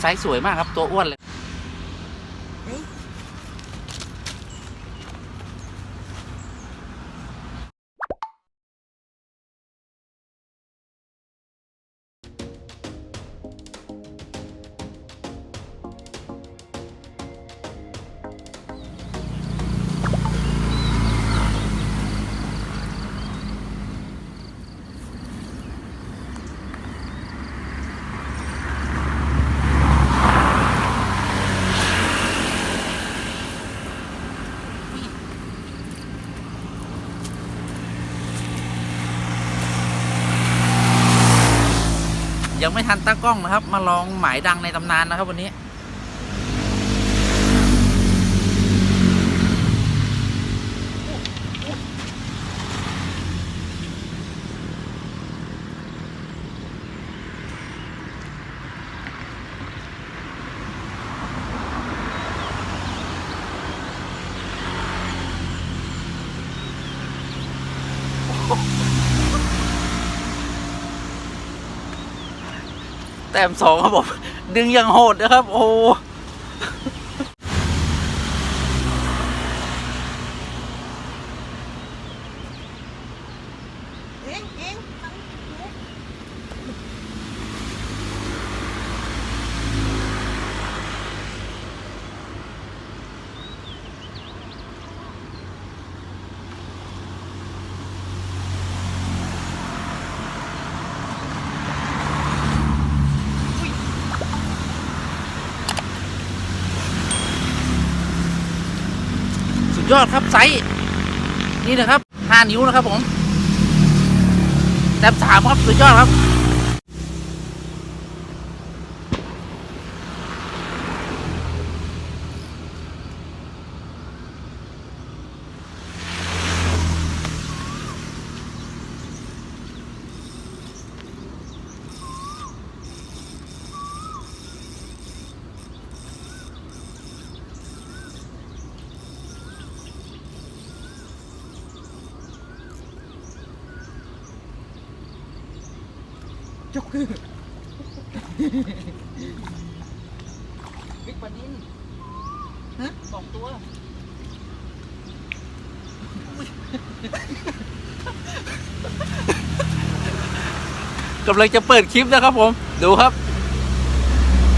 ไซส์สวยมากครับตัวอ้วนเลย ยวไม่ทันตั้งกล้องนะครับ มาลองหมายดังในตำนานนะครับวันนี้ ต้มสองครับผมดึงอย่างโหดนะครับ โอ้ เอ็งเอ็งทางนี้ สุด ยอดครับไซส์นี่นะครับห้านิ้วนะครับผมแซมสามครับสุดยอดครับ บิ๊กปานินฮะสองตัว กำลังจะเปิดคลิปนะครับผม ดูครับ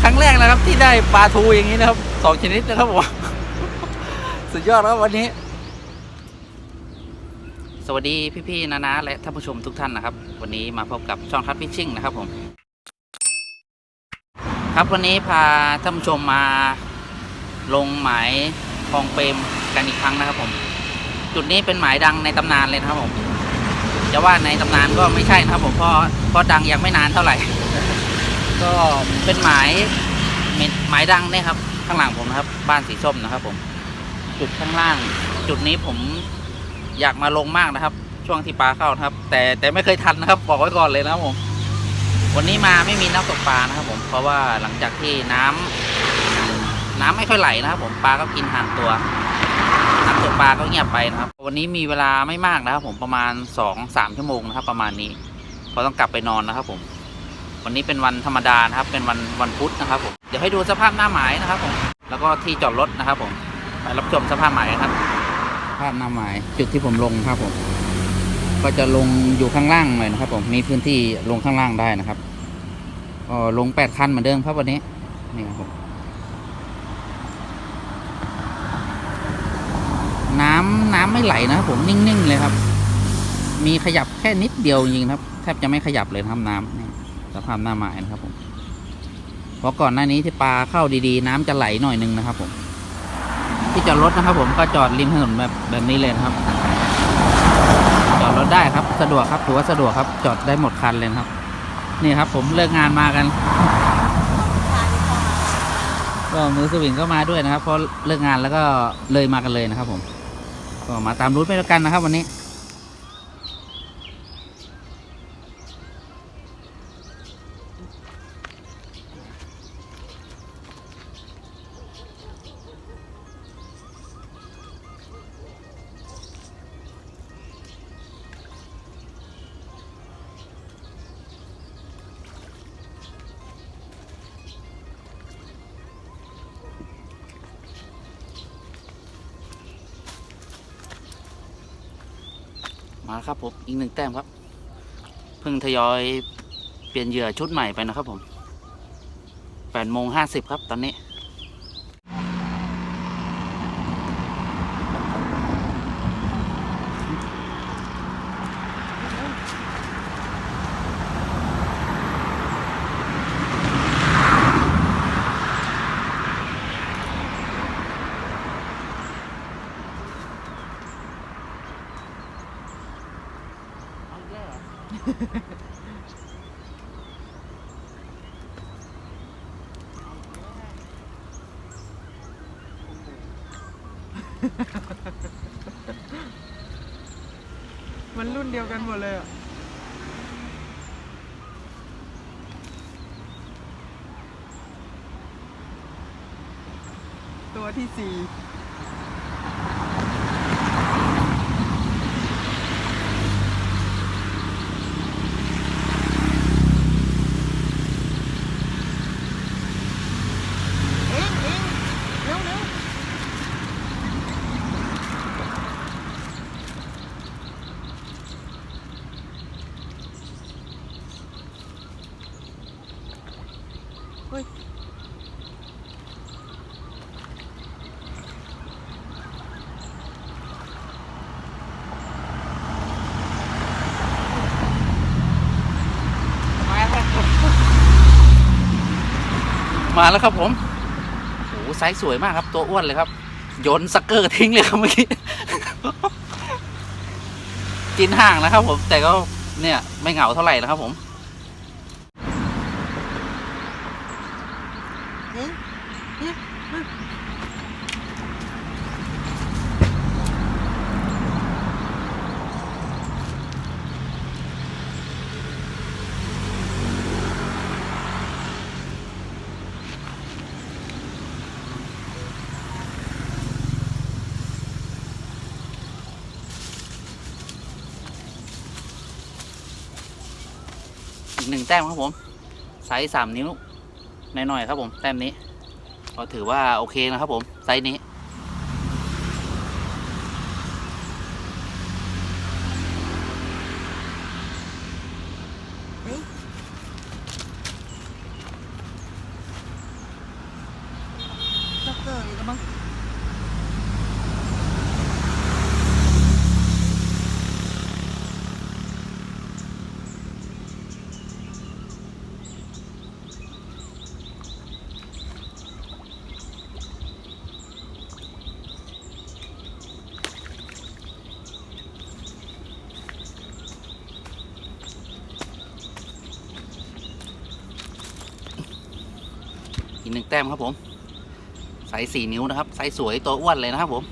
ครั้งแรกนะครับที่ได้ปลาทูอย่างนี้นะครับสองชนิดนะครับผม สุดยอดครับวันนี้ สวัสดีพี่ๆนะนะและท่านผู้ชมทุกท่านนะครับ วันนี้มาพบกับช่องทัพพิชชิ่งนะครับผมครับวันนี้พาท่านผู้ชมมาลงหมายคลองเปรมกันอีกครั้งนะครับผม จุดนี้เป็นหมายดังในตำนานเลยนะครับผมจะว่าในตำนานก็ไม่ใช่นะครับผมเพราะเพราะดังยังไม่นานเท่าไหร่ ก็เป็นหมายหมายดังเนี่ยครับ ข้างหลังผมนะครับ บ้านสีส้มนะครับผม จุดข้างล่าง จุดนี้ผมอยากมาลงมากนะครับ ช่วงที่ปลาเข้านะครับ แต่แต่ไม่เคยทันนะครับ บอกไว้ก่อนเลยนะครับผม วันนี้มาไม่มีน้ำตกปลานะครับ ผมเพราะว่าหลังจากที่น้ำน้ำไม่ค่อยไหลนะครับ ผมปลาก็กินห่างตัวน้ำตกปลาก็เงียบไปนะครับ วันนี้มีเวลาไม่มากนะครับผมประมาณสองสามชั่วโมงนะครับ ประมาณนี้เพราะต้องกลับไปนอนนะครับ ผม วันนี้เป็นวันธรรมดานะครับ เป็นวันวันพุธนะครับ ผมเดี๋ยวให้ดูสภาพหน้าหมายนะครับ ผม แล้วก็ที่จอดรถนะครับ ผมไปรับชมสภาพหมายครับสภาพหน้าหมายจุดที่ผมลงครับผม ก็จะลงอยู่ข้างล่างหน่อยนะครับผมมีพื้นที่ลงข้างล่างได้นะครับก็ลงแปดคันเหมือนเดิมครับวันนี้นี่ครับผมน้ำน้ำไม่ไหลนะครับผมนิ่งๆเลยครับ มีขยับแค่นิดเดียวจริงๆครับ แทบจะไม่ขยับเลยครับน้ำนี่สภาพหน้าหมายนะครับผมเพราะก่อนหน้านี้ที่ปลาเข้าดีๆ น้ำจะไหลหน่อยนึงนะครับผม ที่จอดรถนะครับผมก็จอดริมถนนแบบแบบนี้เลยนะครับ ถได้ครับสะดวกครับถือว่าสะดวกครับจอดได้หมดคันเลยครับ นี่ครับ ผมเลิกงานมากันก็มือสวิงก็มาด้วยนะครับเพราะเลิกงานแล้วก็เลยมากันเลยนะครับ ผมก็มาตามรูทไปแล้วกันนะครับ วันนี้ มาครับผมอีกหนึ่งแต้มครับ เพิ่งทยอยเปลี่ยนเหยื่อชุดใหม่ไปนะครับผมแปดโมงห้าสิบครับตอนนี้ เอาอีกแล้วเหรอ มันรุ่นเดียวกันหมดเลยอะตัวที่สี่ เอ็งเอ็งเร็วเร็ว เฮ้ย มาแล้วครับ มาแล้วครับผมโอ้โหไซส์สวยมากครับ ตัวอ้วนเลยครับโยนสักเกอร์ทิ้งเลยครับเมื่อกี้กินห่างนะครับผมแต่ก็เนี่ยไม่เหงาเท่าไหร่นะครับผม เอ็งเนี่ยมา อีก หนึ่งแต้มครับผมไซส์สามนิ้วหน่อยๆครับผมแต้มนี้ ก็ถือว่าโอเคนะครับผมไซส์นี้ จ็อกเกอร์อีกแล้วมั้ง อีกหนึ่ง แต้มครับผมไซส์สี่นิ้วนะครับไซส์สวยตัวอ้วนเลยนะครับผม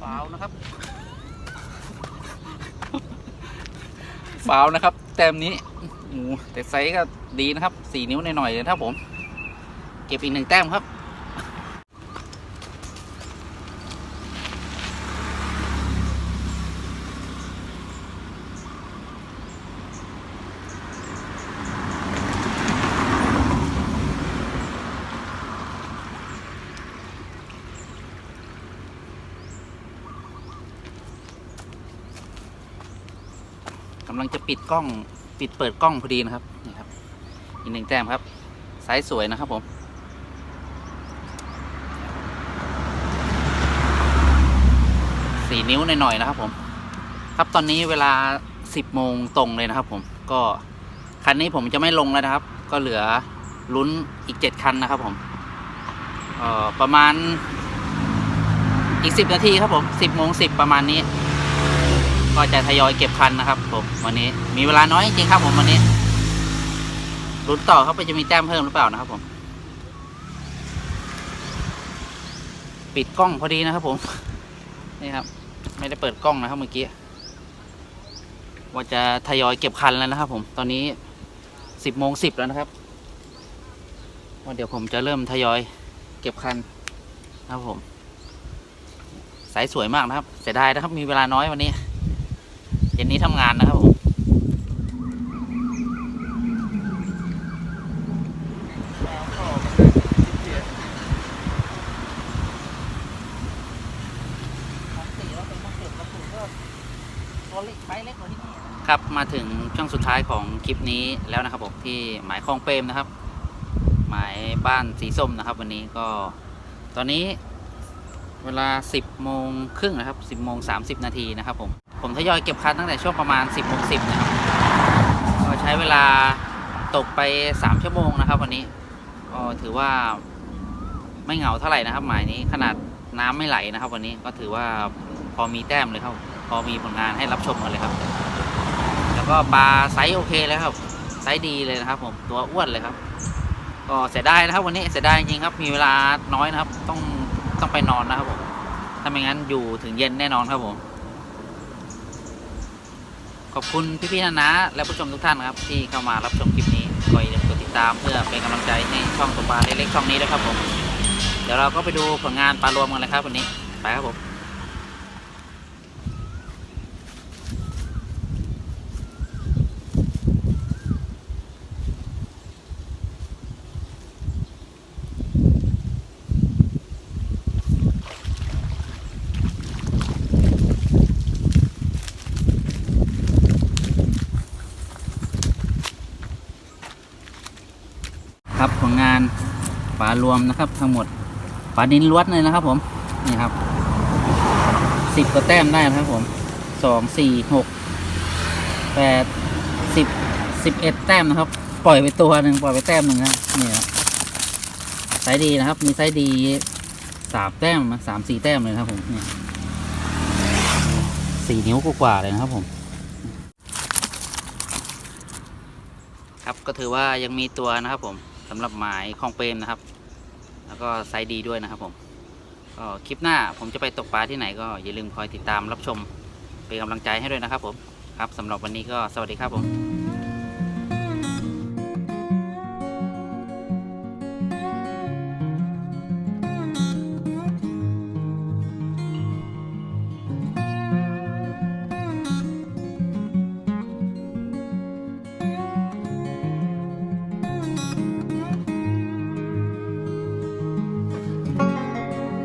ฟาวนะครับฟาวนะครับ แต้มนี้โอ้แต่ไซส์ก็ดีนะครับสี่นิ้วหน่อยๆเลยนะครับผม เก็บอีกหนึ่งแต้มครับ กำลังจะปิดกล้องปิดเปิดกล้องพอดีนะครับนี่ครับ อีกหนึ่งแต้มครับไซส์สวยนะครับผมสี่นิ้วหน่อยๆนะครับ ผม ครับตอนนี้เวลาสิบโมงตรงเลยนะครับ ผมก็คันนี้ผมจะไม่ลงแล้วนะครับ ก็เหลือลุ้นอีกเจ็ดคันนะครับผมเออประมาณอีกสิบนาทีครับผมสิบโมงสิบประมาณนี้ ก็จะทยอยเก็บคันนะครับ ผมวันนี้มีเวลาน้อยจริงครับ ผมวันนี้ลุ้นต่อครับว่าจะมีแต้มเพิ่มหรือเปล่านะครับ ผม ปิดกล้องพอดีนะครับ ผมนี่ครับ ไม่ได้เปิดกล้องนะครับเมื่อกี้ว่าจะทยอยเก็บคันแล้วนะครับ ผมตอนนี้สิบโมงสิบแล้วนะครับว่าเดี๋ยวผมจะเริ่มทยอยเก็บคันนะครับผม สายสวยมากนะครับ เสียดายนะครับ มีเวลาน้อยวันนี้ ย็นนี้ทำงานนะครับผมครับมาถึงช่วงสุดท้ายของคลิปนี้แล้วนะครับผมที่หมายคลองเปรมนะครับ หมายบ้านสีส้มนะครับ วันนี้ก็ตอนนี้เวลา 10โมงครึ่งนะครับ 10โมง30 นาทีนะครับผม ผมทยอยเก็บคันตั้งแต่ช่วงประมาณ 10โมง10นะครับก็ใช้เวลาตกไป 3 ชั่วโมงนะครับ วันนี้ก็ถือว่าไม่เหงาเท่าไหร่นะครับ หมายนี้ขนาดน้ำไม่ไหลนะครับ วันนี้ก็ถือว่าพอมีแต้มเลยครับ พอมีผลงานให้รับชมกันเลยครับ แล้วก็ปลาไซส์โอเคเลยครับไซส์ดีเลยนะครับ ผมตัวอ้วนเลยครับ ก็เสียดายนะครับ วันนี้เสียดายจริงครับ มีเวลาน้อยนะครับ ต้องต้องไปนอนนะครับผมถ้าไม่งั้นอยู่ถึงเย็นแน่นอนครับผม ขอบคุณพี่ๆนะนะและผู้ชมทุกท่านครับ ที่เข้ามารับชมคลิปนี้ก็อย่าลืมกดติดตามเพื่อเป็นกำลังใจให้ช่องตกปลาเล็กๆช่องนี้ด้วยครับผม เดี๋ยวเราก็ไปดูผลงานปลารวมกันเลยครับวันนี้ ไปครับผม ครับผลงานปลารวมนะครับ ทั้งหมดปลาดินล้วนเลยนะครับ ผมนี่ครับสิบกว่าแต้มได้นะครับผมสองสี่หกแปดสิบสิบเอ็ดแต้มนะครับ ปล่อยไปตัวหนึ่งปล่อยไปแต้มหนึ่งนะนี่ครับไซส์ดีนะครับ มีไซส์ดีสามแต้มนะสามสี่แต้มเลยนะครับ ผมเนี่ยสี่นิ้วกว่าเลยนะครับผม ครับก็ถือว่ายังมีตัวนะครับผม สำหรับหมายคลองเปรมนะครับ แล้วก็ไซส์ดีด้วยนะครับผมก็คลิปหน้าผมจะไปตกปลาที่ไหนก็อย่าลืมคอยติดตามรับชมเป็นกำลังใจให้ด้วยนะครับผมครับสำหรับวันนี้ก็สวัสดีครับผม